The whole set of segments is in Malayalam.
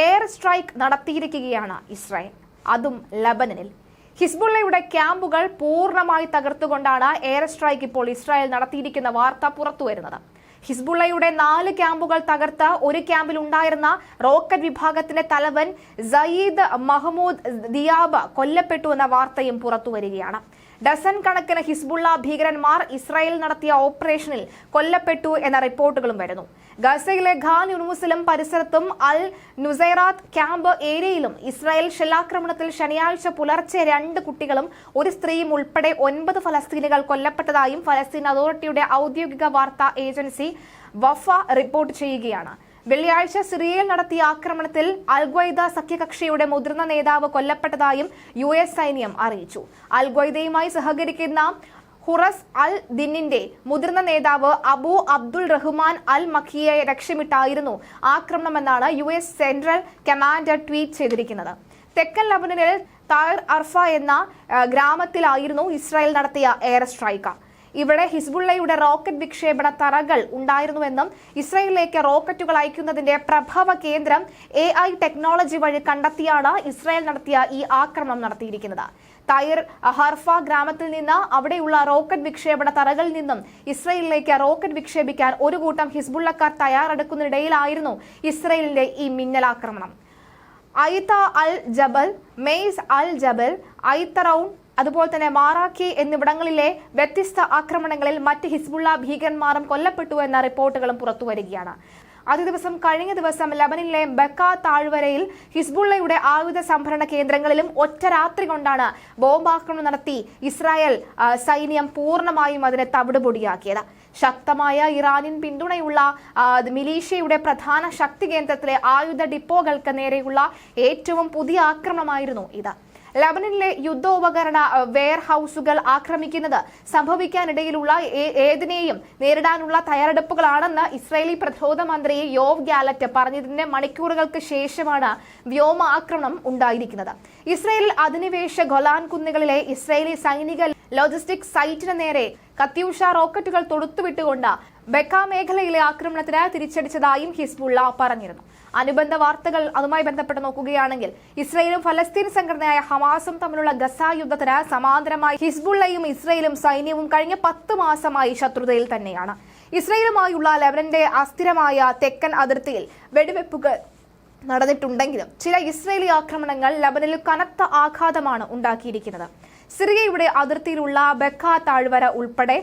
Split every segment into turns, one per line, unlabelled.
Air strike നടത്തിയിരിക്കുകയാണ് Israel. അതും ലബനനിൽ. ഹിസ്ബുള്ളയുടെ ക്യാമ്പുകൾ പൂർണമായി തകർത്തുകൊണ്ടാണ് എയർ സ്ട്രൈക്ക് ഇപ്പോൾ ഇസ്രായേൽ നടത്തിയിരിക്കുന്ന വാർത്ത പുറത്തുവരുന്നത്. ഹിസ്ബുള്ളയുടെ നാല് ക്യാമ്പുകൾ തകർത്ത് ഒരു ക്യാമ്പിൽ ഉണ്ടായിരുന്ന റോക്കറ്റ് വിഭാഗത്തിന്റെ തലവൻ സയീദ് മഹ്മൂദ് ദിയാബ കൊല്ലപ്പെട്ടു എന്ന വാർത്തയും പുറത്തുവരികയാണ്. ഡസൻ കണക്കിന് ഹിസ്ബുള്ള ഭീകരന്മാർ ഇസ്രായേൽ നടത്തിയ ഓപ്പറേഷനിൽ കൊല്ലപ്പെട്ടു എന്ന റിപ്പോർട്ടുകളും വരുന്നു. ഗസയിലെ ഖാൻ യൂണിവേഴ്സിലും പരിസരത്തും അൽ നുസൈറാത്ത് ക്യാമ്പ് ഏരിയയിലും ഇസ്രായേൽ ഷെല്ലാക്രമണത്തിൽ ശനിയാഴ്ച പുലർച്ചെ രണ്ട് കുട്ടികളും ഒരു സ്ത്രീയും ഉൾപ്പെടെ ഒൻപത് ഫലസ്തീനികൾ കൊല്ലപ്പെട്ടതായും ഫലസ്തീൻ അതോറിറ്റിയുടെ ഔദ്യോഗിക വാർത്താ ഏജൻസി വഫ റിപ്പോർട്ട് ചെയ്യുകയാണ്. വെള്ളിയാഴ്ച സിറിയയിൽ നടത്തിയ ആക്രമണത്തിൽ അൽഗ്വൈദ സഖ്യകക്ഷിയുടെ മുതിർന്ന നേതാവ് കൊല്ലപ്പെട്ടതായും യു എസ് സൈന്യം അറിയിച്ചു. അൽഗ്വൈദയുമായി സഹകരിക്കുന്ന ഹുറസ് അൽ ദിന്നിന്റെ മുതിർന്ന നേതാവ് അബു അബ്ദുൾ റഹ്മാൻ അൽ മഖിയെ ലക്ഷ്യമിട്ടായിരുന്നു ആക്രമണമെന്നാണ് U S central commander tweet ചെയ്തിരിക്കുന്നത്. തെക്കൻ ലബനനിൽ തായർ അർഫ എന്ന ഗ്രാമത്തിലായിരുന്നു ഇസ്രായേൽ നടത്തിയ എയർ സ്ട്രൈക്ക്. ഇവിടെ ഹിസ്ബുള്ളയുടെ റോക്കറ്റ് വിക്ഷേപണ തറകൾ ഉണ്ടായിരുന്നുവെന്നും ഇസ്രയേലിലേക്ക് റോക്കറ്റുകൾ അയക്കുന്നതിന്റെ പ്രഭവ കേന്ദ്രം എ ഐ ടെക്നോളജി വഴി കണ്ടെത്തിയാണ് ഇസ്രായേൽ നടത്തിയ ഈ ആക്രമണം നടത്തിയിരിക്കുന്നത്. തൈർ ഹർഫ ഗ്രാമത്തിൽ നിന്ന് അവിടെയുള്ള റോക്കറ്റ് വിക്ഷേപണ തറകളിൽ നിന്നും ഇസ്രയേലിലേക്ക് റോക്കറ്റ് വിക്ഷേപിക്കാൻ ഒരു കൂട്ടം ഹിസ്ബുള്ളക്കാർ തയ്യാറെടുക്കുന്നതിനിടയിലായിരുന്നു ഇസ്രയേലിന്റെ ഈ മിന്നലാക്രമണം ഐത്ത അൽ ജബൽ മെയ്സ് അൽ ജബൽ ഐത്തറൌൺ അതുപോലെ തന്നെ മാറാക്കി എന്നിവിടങ്ങളിലെ വ്യത്യസ്ത ആക്രമണങ്ങളിൽ മറ്റ് ഹിസ്ബുള്ള ഭീകരന്മാരും കൊല്ലപ്പെട്ടു എന്ന റിപ്പോർട്ടുകളും പുറത്തുവരികയാണ് അതേ ദിവസം കഴിഞ്ഞ ദിവസം ലബനിലെ ബക്ക താഴ്വരയിൽ ഹിസ്ബുള്ളയുടെ ആയുധ സംഭരണ കേന്ദ്രങ്ങളിലും ഒറ്റ രാത്രി കൊണ്ടാണ് ബോംബാക്രമണം നടത്തി ഇസ്രായേൽ സൈന്യം പൂർണമായും അതിനെ തവിടുപൊടിയാക്കിയത്. ശക്തമായ ഇറാനിയൻ പിന്തുണയുള്ള മിലീഷ്യയുടെ പ്രധാന ശക്തി കേന്ദ്രത്തിലെ ആയുധ ഡിപ്പോകൾക്ക് നേരെയുള്ള ഏറ്റവും പുതിയ ആക്രമണമായിരുന്നു ഇത്. ലബനനിലെ യുദ്ധോപകരണ വെയർ ഹൗസുകൾ ആക്രമിക്കുന്നത് സംഭവിക്കാനിടയിലുള്ള ഏതിനെയും നേരിടാനുള്ള തയ്യാറെടുപ്പുകളാണെന്ന് ഇസ്രായേലി പ്രതിരോധ മന്ത്രി യോവ് ഗാലറ്റ് പറഞ്ഞതിന്റെ മണിക്കൂറുകൾക്ക് ശേഷമാണ് വ്യോമാക്രമണം ഉണ്ടായിരിക്കുന്നത്. ഇസ്രായേൽ അധിനിവേശ ഗൊലാൻ കുന്നുകളിലെ ഇസ്രായേലി സൈനിക ലോജിസ്റ്റിക് സൈറ്റിന് നേരെ കത്യൂഷ റോക്കറ്റുകൾ തൊടുത്തുവിട്ടുകൊണ്ട് ബെക്ക മേഖലയിലെ ആക്രമണത്തിന് തിരിച്ചടിച്ചതായും ഹിസ്ബുള്ള പറഞ്ഞിരുന്നു. അനുബന്ധ വാർത്തകൾ അതുമായി ബന്ധപ്പെട്ട് നോക്കുകയാണെങ്കിൽ ഇസ്രയേലും ഫലസ്തീൻ സംഘടനയായ ഹമാസും തമ്മിലുള്ള ഗസ യുദ്ധത്തിന് സമാന്തരമായി ഹിസ്ബുള്ളയും ഇസ്രയേലും സൈന്യവും കഴിഞ്ഞ പത്ത് മാസമായി ശത്രുതയിൽ തന്നെയാണ്. ഇസ്രയേലുമായുള്ള ലെബനന്റെ അസ്ഥിരമായ തെക്കൻ അതിർത്തിയിൽ വെടിവെപ്പുകൾ നടന്നിട്ടുണ്ടെങ്കിലും ചില ഇസ്രയേലി ആക്രമണങ്ങൾ ലബനിൽ കനത്ത ആഘാതമാണ് ഉണ്ടാക്കിയിരിക്കുന്നത്. സിറിയയുടെ അതിർത്തിയിലുള്ള ബക്ക താഴ്വര ഉൾപ്പെടെ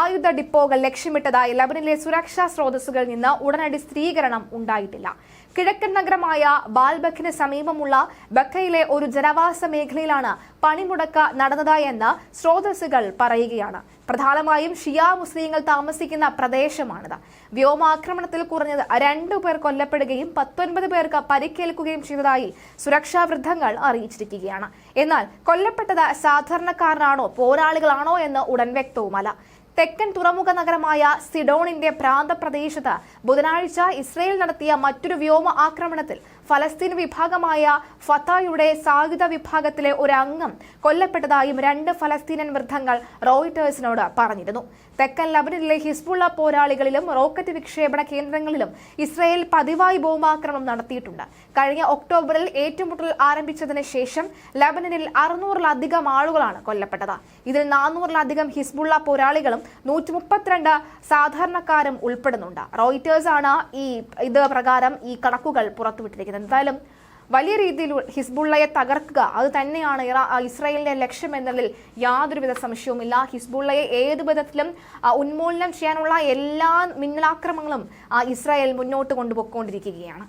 ആയുധ ഡിപ്പോകൾ ലക്ഷ്യമിട്ടതായി ലബനിലെ സുരക്ഷാ സ്രോതസ്സുകളിൽ നിന്ന് ഉടനടി സ്ഥിരീകരണം ഉണ്ടായിട്ടില്ല. കിഴക്കൻ നഗരമായ ബാൽബക്കിന് സമീപമുള്ള ബക്കയിലെ ഒരു ജനവാസ മേഖലയിലാണ് പണിമുടക്ക് നടന്നതായെന്ന് സ്രോതസ്സുകൾ പറയുകയാണ്. പ്രധാനമായും ഷിയ മുസ്ലിങ്ങൾ താമസിക്കുന്ന പ്രദേശമാണിത്. വ്യോമാക്രമണത്തിൽ കുറഞ്ഞത് രണ്ടു പേർ കൊല്ലപ്പെടുകയും പത്തൊൻപത് പേർക്ക് പരിക്കേൽക്കുകയും ചെയ്തതായി സുരക്ഷാ വൃദ്ധങ്ങൾ അറിയിച്ചിരിക്കുകയാണ്. എന്നാൽ കൊല്ലപ്പെട്ടത് സാധാരണക്കാരനാണോ പോരാളികളാണോ എന്ന് ഉടൻ വ്യക്തവുമല്ല. തെക്കൻ തുറമുഖ നഗരമായ സിഡോണിന്റെ പ്രാന്തപ്രദേശത്ത് ബുധനാഴ്ച ഇസ്രയേൽ നടത്തിയ മറ്റൊരു വ്യോമ ആക്രമണത്തിൽ ഫലസ്തീൻ വിഭാഗമായ ഫത്തായുടെ സായുധ വിഭാഗത്തിലെ ഒരു അംഗം കൊല്ലപ്പെട്ടതായും രണ്ട് ഫലസ്തീനൻ വൃദ്ധങ്ങൾ റോയിട്ടേഴ്സിനോട് പറഞ്ഞിരുന്നു. തെക്കൻ ലബനിലെ ഹിസ്ബുള്ള പോരാളികളിലും റോക്കറ്റ് വിക്ഷേപണ കേന്ദ്രങ്ങളിലും ഇസ്രയേൽ പതിവായി ബോംബാക്രമണം നടത്തിയിട്ടുണ്ട്. കഴിഞ്ഞ ഒക്ടോബറിൽ ഏറ്റുമുട്ടൽ ആരംഭിച്ചതിന് ശേഷം ലബനനിൽ അറുന്നൂറിലധികം ആളുകളാണ് കൊല്ലപ്പെട്ടത്. ഇതിൽ നാനൂറിലധികം ഹിസ്ബുള്ള പോരാളികളും നൂറ്റി മുപ്പത്തിരണ്ട് സാധാരണക്കാരും ഉൾപ്പെടുന്നുണ്ട്. റോയിറ്റേഴ്സ് ആണ് ഈ ഇത് പ്രകാരം ഈ കണക്കുകൾ പുറത്തുവിട്ടിരിക്കുന്നത്. എന്തായാലും വലിയ രീതിയിൽ ഹിസ്ബുള്ളയെ തകർക്കുക അത് തന്നെയാണ് ഇറാ- ഇസ്രായേലിന്റെ ലക്ഷ്യം എന്നതിൽ യാതൊരുവിധ സംശയവുമില്ല. ഹിസ്ബുള്ളയെ ഏത് വിധത്തിലും ഉന്മൂലനം ചെയ്യാനുള്ള എല്ലാ മിന്നലാക്രമങ്ങളും ഇസ്രായേൽ മുന്നോട്ട് കൊണ്ടുപോയിക്കൊണ്ടിരിക്കുകയാണ്.